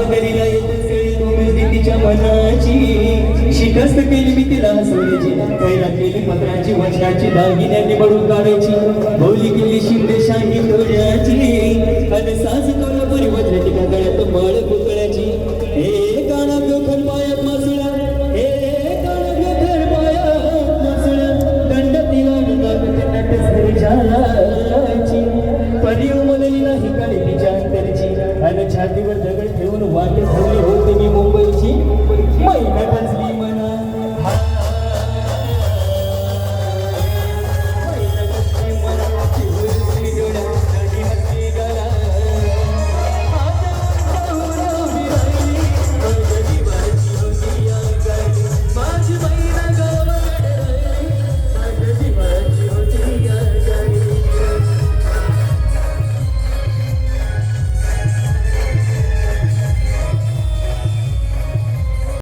सावधानीला येतच कळी तिच्या मनाची. शिकस्त केली मी तिला हसवण्याची कैला केली पत्राची वचनाची दागिन्यांनी बडून काढायची. भोवली केली शिंदेशाही डोळ्याची आणि सास कोल्हापुरी वज्राची कागळ्यात पुतळ्याची हे काना गोखर पायात मासुळा. हे काना गोखर पायात मासुळा. दंड तिला झालाची. परिव मनली नाही काळी तिच्या अंतरची. त्याने छातीवर दगड ठेवून वाटे ठेवली होती मी मुंबई.